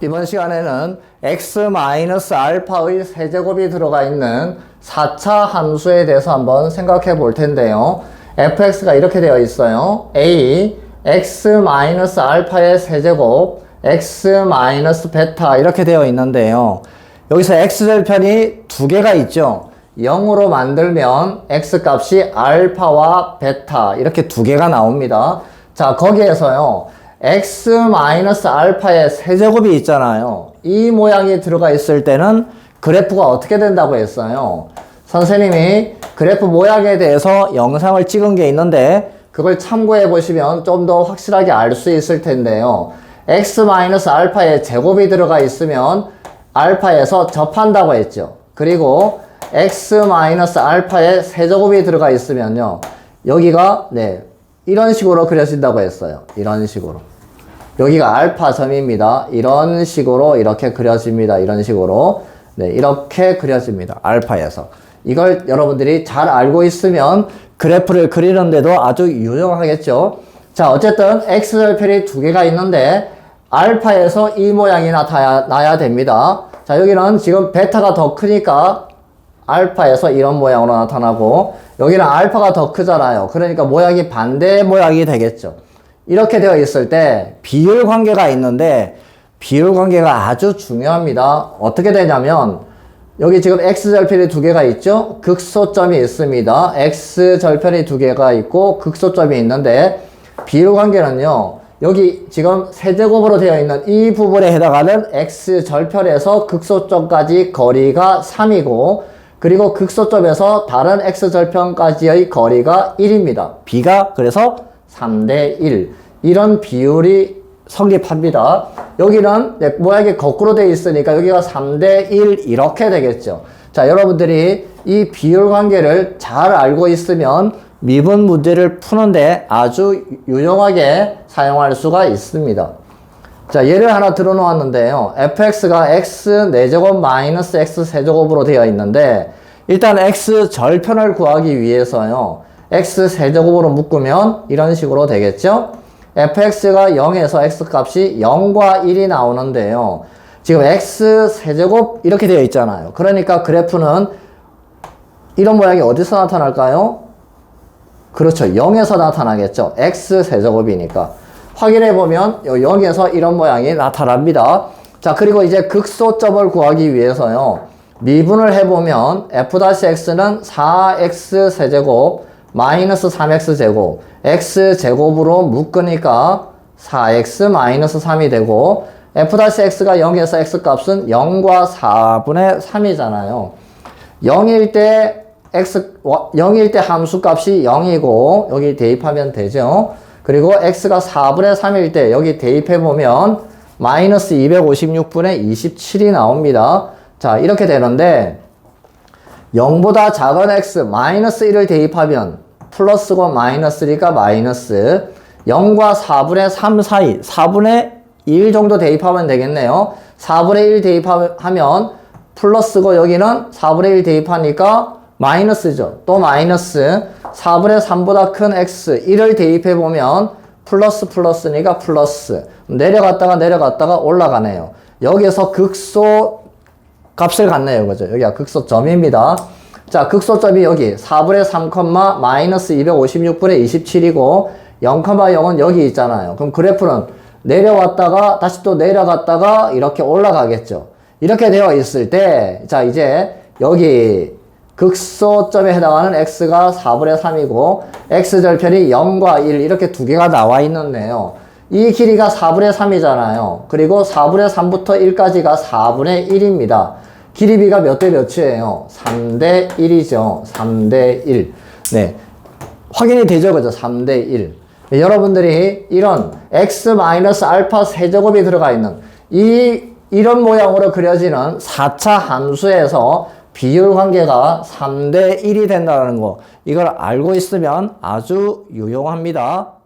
이번 시간에는 x-알파의 세제곱이 들어가 있는 4차 함수에 대해서 한번 생각해 볼 텐데요. fx가 이렇게 되어 있어요. a x-알파의 세제곱 x-베타 이렇게 되어 있는데요. 여기서 x절편이 두 개가 있죠. 0으로 만들면 x 값이 알파와 베타 이렇게 두 개가 나옵니다. 자, 거기에서요. X-알파의 세제곱이 있잖아요. 이 모양이 들어가 있을 때는 그래프가 어떻게 된다고 했어요? 선생님이 그래프 모양에 대해서 영상을 찍은 게 있는데 그걸 참고해 보시면 좀 더 확실하게 알 수 있을 텐데요. x-알파의 제곱이 들어가 있으면 알파에서 접한다고 했죠. 그리고 x-알파의 세제곱이 들어가 있으면요. 여기가 네 이런 식으로 그려진다고 했어요. 이런 식으로. 여기가 알파 점입니다. 이런 식으로 이렇게 그려집니다. 이런 식으로. 네, 이렇게 그려집니다. 알파에서. 이걸 여러분들이 잘 알고 있으면 그래프를 그리는데도 아주 유용하겠죠. 자, 어쨌든 x절편이 두 개가 있는데 알파에서 이 모양이 나타나야 됩니다. 자, 여기는 지금 베타가 더 크니까 알파에서 이런 모양으로 나타나고 여기는 알파가 더 크잖아요. 그러니까 모양이 반대 모양이 되겠죠. 이렇게 되어 있을 때 비율 관계가 있는데 비율 관계가 아주 중요합니다. 어떻게 되냐면 여기 지금 x절편이 두 개가 있죠? 극소점이 있습니다. x절편이 두 개가 있고 극소점이 있는데 비율 관계는요. 여기 지금 세제곱으로 되어 있는 이 부분에 해당하는 x절편에서 극소점까지 거리가 3이고 그리고 극소점에서 다른 x절편까지의 거리가 1입니다. b가 그래서 3대 1. 이런 비율이 성립합니다. 여기는 네, 모양이 거꾸로 되어 있으니까 여기가 3대 1 이렇게 되겠죠. 자, 여러분들이 이 비율 관계를 잘 알고 있으면 미분 문제를 푸는데 아주 유용하게 사용할 수가 있습니다. 자, 예를 하나 들어 놓았는데요. fx가 x 4제곱 마이너스 x 세제곱으로 되어 있는데 일단 x 절편을 구하기 위해서요. x 세제곱으로 묶으면 이런 식으로 되겠죠? fx가 0에서 x 값이 0과 1이 나오는데요. 지금 x 세제곱 이렇게 되어 있잖아요. 그러니까 그래프는 이런 모양이 어디서 나타날까요? 그렇죠. 0에서 나타나겠죠. x 세제곱이니까. 확인해 보면 여기에서 이런 모양이 나타납니다. 자, 그리고 이제 극소점을 구하기 위해서요. 미분을 해보면 f-x는 4x 세제곱 마이너스 3x 제곱 x 제곱으로 묶으니까 4x 마이너스 3이 되고 f-x가 0에서 x 값은 0과 4분의 3이잖아요. 0일 때 x 0일 때 함수 값이 0이고 여기 대입하면 되죠. 그리고 x가 4분의 3일 때 여기 대입해 보면 마이너스 256분의 27이 나옵니다. 자, 이렇게 되는데 0보다 작은 x 마이너스 1을 대입하면 플러스고 마이너스니까 마이너스 0과 4분의 3 사이 4분의 1 정도 대입하면 되겠네요. 4분의 1 대입하면 플러스고 여기는 4분의 1 대입하니까 마이너스죠. 또 마이너스 4분의 3보다 큰 x 1을 대입해 보면 플러스 플러스니까 플러스 내려갔다가 내려갔다가 올라가네요. 여기에서 극소 값을 갖네요. 그죠? 여기가 극소점입니다. 자, 극소점이 여기 4분의 3, 마이너스 256분의 27이고 0,0은 여기 있잖아요. 그럼 그래프는 내려왔다가 다시 또 내려갔다가 이렇게 올라가겠죠. 이렇게 되어 있을 때, 자, 이제 여기 극소점에 해당하는 x가 4분의 3이고 x절편이 0과 1 이렇게 두 개가 나와 있는데요. 이 길이가 4분의 3이잖아요. 그리고 4분의 3부터 1까지가 4분의 1입니다. 길이비가 몇 대 몇이에요? 3대 1이죠. 3대 1. 네. 확인이 되죠. 그죠? 3대 1. 네, 여러분들이 이런 x-알파 세제곱이 들어가 있는 이, 이런 모양으로 그려지는 4차 함수에서 비율 관계가 3대 1이 된다는 거. 이걸 알고 있으면 아주 유용합니다.